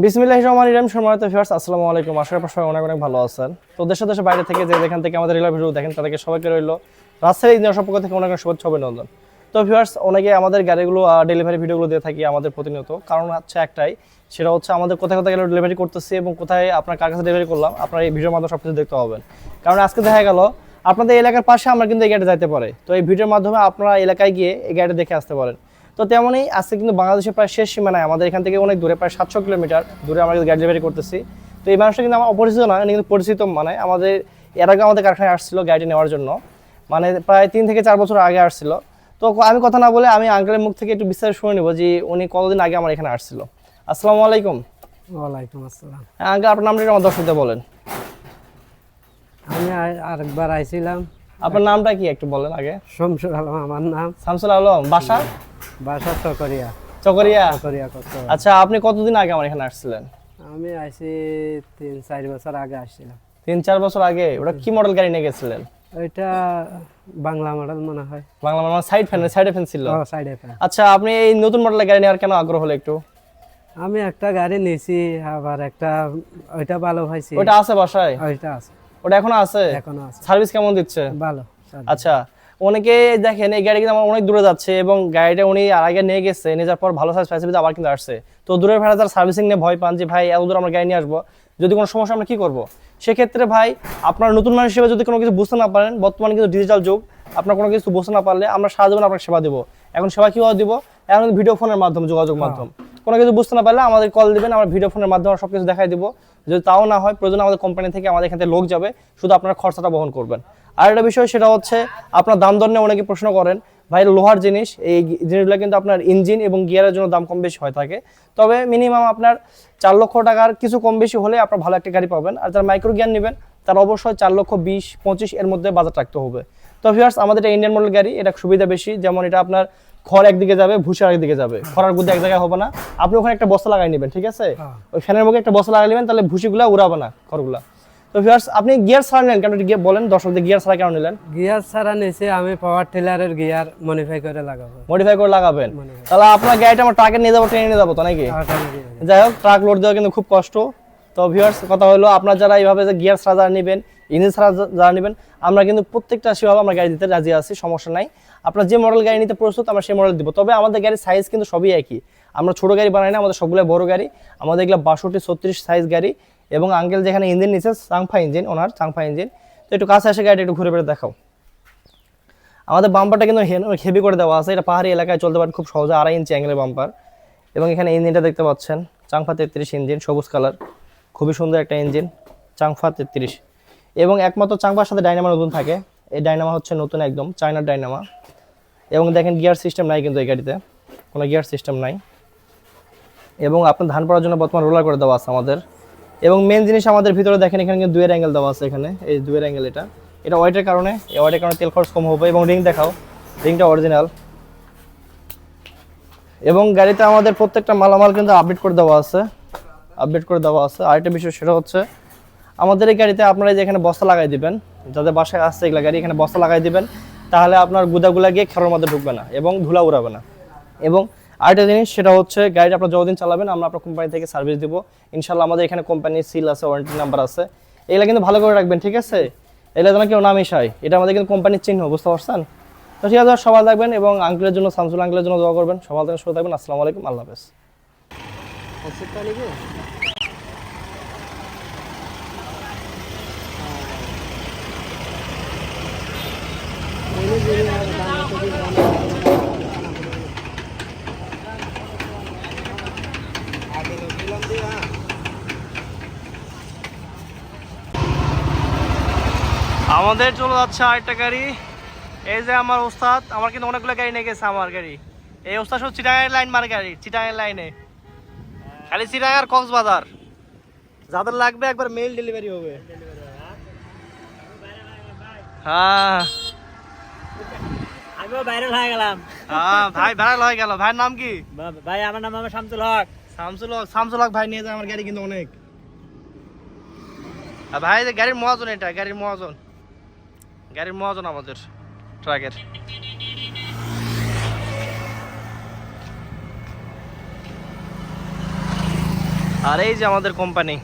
বিসমিল্লাহ রহমান ইরাম সম্মানিত ভিউয়ার্স আসসালামু আলাইকুম। আশা করি সবাই অনেক অনেক ভালো আছেন। তো দেশে দেশে বাইরে থেকে যে যেখান থেকে আমাদের রিলার ভিডিও দেখেন, তাদেরকে সবাইকে রইল রাজশাহী ইঞ্জিনিয়ার সম্পর্ক থেকে অনেক শুভেচ্ছা অভিনন্দন। তো ভিউয়ার্স অনেকে আমাদের গাড়িগুলো ডেলিভারি ভিডিওগুলো দিয়ে থাকি আমাদের প্রতিনিয়ত। কারণ হচ্ছে একটাই, সেটা হচ্ছে আমাদের কোথায় কোথায় গেলে ডেলিভারি করতেছি এবং কোথায় আপনার কার কাছে ডেলিভারি করলাম, আপনার এই ভিডিওর মাধ্যমে সব কিছু দেখতে পাবেন। কারণ আজকে দেখা গেল, আপনাদের এলাকার পাশে আমরা কিন্তু এই গাড়ি যাইতে পারে। তো এই ভিডিওর মাধ্যমে আপনারা এলাকায় গিয়ে এই গাড়ি দেখে আসতে পারেন। তো তেমনই আজকে কিন্তু বাংলাদেশের প্রায় শেষ সীমানায় আমাদের এখান থেকে অনেক দূরে প্রায় সাতশো কিলোমিটার দূরে আমরা কিন্তু গাড়ি ডেলিভারি করতেছি। তো এই মানুষটা কিন্তু আমার অপরিচিত নয় কিন্তু পরিচিত মানে আমাদের এর আগে আমাদের কারখানায় আসছিল গাড়িটি নেওয়ার জন্য। মানে প্রায় তিন থেকে চার বছর আগে আসছিল। তো আমি কথা না বলে আমি আঙ্কেলের মুখ থেকে একটু বিস্তারিত শুনে নেব যে উনি কতদিন আগে আমার এখানে আসছিল। আসসালামু আলাইকুম। ওয়ালাইকুম আসসালাম। হ্যাঁ আঙ্কেল আপনার নামটা আমার দর্শকদের বলেন। আমি আর- আরেকবার আইছিলাম। আপনার নামটা কি একটু বলেন আগে। শমসুর আলম আমার নাম। শামসুল আলম বাসা? বাসা চকরিয়া। চকরিয়া? চকরিয়া আচ্ছা আপনি কতদিন আগে আমার এখানে আসছিলেন? আমি আইছি তিন চার বছর আগে আসছিলাম। তিন চার বছর আগে? ওটা কি মডেল গাড়ি নিয়ে গেছিলেন? বাংলা মডেল মনে হয়। বাংলা মানে সাইড ফ্যান সাইডে ফ্যান ছিল? সাইড এফ আচ্ছা আপনি এই নতুন মডেলের গাড়ি নেওয়ার কেন আগ্রহ হলো একটু? আমি একটা গাড়ি নিয়েছি আবার একটা ওইটা ভালো পাইছি। ওটা আছে বাসায়? ওইটা আছে। ওটা এখনও আছে? এখনও আছে। সার্ভিস কেমন দিচ্ছে? ভালো আচ্ছা অনেকে দেখেন এই গাড়ি কিন্তু আমার অনেক দূরে যাচ্ছে এবং গাড়িটা উনি আর আগে নিয়ে গেছে নিয়ে যাওয়ার পর ভালো সার্ভিস পাইছে আবার কিন্তু আসছে। তো দূরের ভাড়া যারা সার্ভিসিং নিয়ে ভয় পান যে ভাই এত দূর আমরা গাড়ি নিয়ে আসব যদি কোনো সমস্যা আমরা কী করব? সেক্ষেত্রে ভাই আপনার নতুন মানুষ হিসেবে যদি কোনো কিছু বুঝতে না পারেন বর্তমানে কিন্তু ডিজিটাল যুগ আপনার কোনো কিছু বুঝতে না পারলে আমরা সারা জীবন আপনাকে সেবা দেবো। এখন সেবা কীভাবে দিব? এখন ভিডিও ফোনের মাধ্যম যোগাযোগ মাধ্যম। কোনো কিছু বুঝতে না পারলে আমাদের কল দিবেন আমরা ভিডিও ফোনের মাধ্যমে সব কিছু দেখাই দিব। যদি তাও না হয় প্রয়োজন আমাদের কোম্পানি থেকে আমাদের এখান থেকে লোক যাবে শুধু আপনার খরচাটা বহন করবেন। আর একটা বিষয় সেটা হচ্ছে আপনার দাম দর নিয়ে অনেকে প্রশ্ন করেন ভাই লোহার জিনিস এই জিনিসগুলো কিন্তু আপনার ইঞ্জিন এবং গিয়ারের জন্য দাম কম বেশি হয়ে থাকে। তবে মিনিমাম আপনার চার লক্ষ টাকার কিছু কম বেশি হলে আপনার ভালো একটা গাড়ি পাবেন। আর যারা মাইক্রো গিয়ার নেবেন তার অবশ্যই চার লক্ষ বিশ পঁচিশ এর মধ্যে বাজার রাখতে হবে। তো ভিউয়ার্স আমাদের এটা ইন্ডিয়ান মডেল গাড়ি এটা সুবিধা বেশি। যেমন এটা আপনার খড় একদিকে যাবে ভুষা একদিকে যাবে। খড়ার গুদ্ধে এক জায়গায় হবে না। আপনি ওখানে একটা বস্তা লাগাই নেবেন ঠিক আছে? হ্যাঁ। ওই ফ্যানের মুখে একটা বস্তা লাগাই নেবেন তাহলে ভুসিগুলা উড়াবে না খড়গুলা। তো ভিউয়ার্স আপনি গিয়ার ছাড়া নেন কেন? গিয়ে বলেন দর্শকদের গিয়ার ছাড়া কেন নিলেন? গিয়ার ছাড়া নিয়েছি আমি পাওয়ার টিলারের গিয়ার মডিফাই করে লাগাবো। মডিফাই করে লাগাবেন? তাহলে আপনার গাড়িটা আমার ট্রাকে নিয়ে যাব ট্রেনে নিয়ে যাব তো নাকি? পাওয়ারটা যাই হোক ট্রাক লোড দেওয়া কিন্তু খুব কষ্ট। তো ভিউয়ার্স কথা হলো আপনার যারা এইভাবে যে গিয়ার ছাড়া যারা নেবেন ইঞ্জিন ছাড়া যারা নেবেন আমরা কিন্তু প্রত্যেকটা সেভাবে আমরা গাড়ি দিতে রাজি আছি সমস্যা নাই। আপনার যে মডেল গাড়ি নিতে প্রস্তুত আমরা সেই মডেল দিব। তবে আমাদের গাড়ির সাইজ কিন্তু সবই একই। আমরা ছোট গাড়ি বানাই না আমাদের সবগুলো বড় গাড়ি। আমাদের এগুলো বাষট্টি ছত্রিশ সাইজ গাড়ি। এবং আঙ্কেল যেখানে ইঞ্জিন নিচ্ছে চাংফা ইঞ্জিন, ওনার চাংফা ইঞ্জিন। তো একটু কাছে এসে গাড়িটা একটু ঘুরে বেড়ে দেখাও। আমাদের বাম্পারটা কিন্তু হেভি করে দেওয়া আছে। এটা পাহাড়ি এলাকায় চলতে পারে খুব সহজে, আড়াই ইঞ্চি অ্যাঙ্গেলের বাম্পার এবং এখানে ইঞ্জিনটা দেখতে পাচ্ছেন, চাংফা তেত্রিশ ইঞ্জিন, সবুজ কালার। খুবই সুন্দর একটা ইঞ্জিন, চাংফা তেত্রিশ। এবং একমাত্র চাংফার সাথে ডাইনামা নতুন থাকে। এই ডাইনামা হচ্ছে নতুন একদম চায়নার ডাইনামা এবং দেখেন গিয়ার সিস্টেম নাই কিন্তু এই গাড়িতে। কোনো গিয়ার সিস্টেম নাই। এবং আপনার ধান পড়ার জন্য বর্তমান রোলার করে দেওয়া আছে আমাদের। এবং মেন জিনিস আমাদের ভিতরে দেখেন, এখানে কিন্তু দুয়ের অ্যাঙ্গেল দেওয়া আছে এখানে। এই দুয়ের অ্যাঙ্গেল এটা। এটা ওয়েটের কারণে, এই ওয়েটের কারণে তেল খরচ কম হবে। এবং রিং দেখাও রিংটা অরিজিনাল এবং গাড়িতে আমাদের প্রত্যেকটা মালামাল কিন্তু আপডেট করে দেওয়া আছে। আপডেট করে দেওয়া আছে। আরেকটা বিষয় সেটা হচ্ছে, আমাদের এই গাড়িতে আপনারা যে এখানে বস্তা লাগাই দিবেন, যাদের বাসায় আসছে এগুলা গাড়ি, এখানে বস্তা লাগাই দিবেন, তাহলে আপনার গুদাগুলা গিয়ে খেরোর মধ্যে ঢুকবে না এবং ধুলা উড়াবে না। এবং আরেকটা জিনিস, সেটা হচ্ছে গাড়িটা আপনার যতদিন চালাবেন, আমরা আপনার কোম্পানি থেকে সার্ভিস দিব। ইনশাল্লাহ আমাদের এখানে কোম্পানির সিল আছে ওয়ারেন্টি নাম্বার আছে। এগুলা কিন্তু ভালো করে রাখবেন, ঠিক আছে? এগুলো যেন কেউ না মিশায়। এটা আমাদের কিন্তু কোম্পানির চিহ্ন, বুঝতে পারছেন? তো ঠিক আছে, সবাই থাকবেন এবং আঙ্কেলের জন্য সামসুল আঙ্কেলের জন্য দোয়া করবেন। সবাই থেকে শুরু থাকবেন। আসসালামু আলাইকুম, আল্লাহ হাফেজ ওষুধটা নিবে? আমাদের চলে যাচ্ছে আরেকটা গাড়ি। এই যে আমার ওস্তাদ আমার কিন্তু অনেকগুলো গাড়ি নিয়ে গেছে আমার গাড়ি। এই ওস্তাদ সব চিটাঙের লাইন মার গাড়ি চিটাঙের লাইনে। খালি চিটাং আর কক্সবাজার। যাদের লাগবে একবার মেল ডেলিভারি হবে। হ্যাঁ। আমিও ভাইরাল হয়ে গেলাম। হ্যাঁ ভাই ভাইরাল হয়ে গেল। ভাইয়ের নাম কি? ভাই আমার নাম আমার শামসুল হক। শামসুল হক শামসুল হক ভাই নিয়ে যায় আমার গাড়ি কিন্তু অনেক। ভাই গাড়ির মহাজন এটা গাড়ির মহাজন। গাড়ির মহাজন আমাদের ট্রাকের। আর এই যে আমাদের কোম্পানি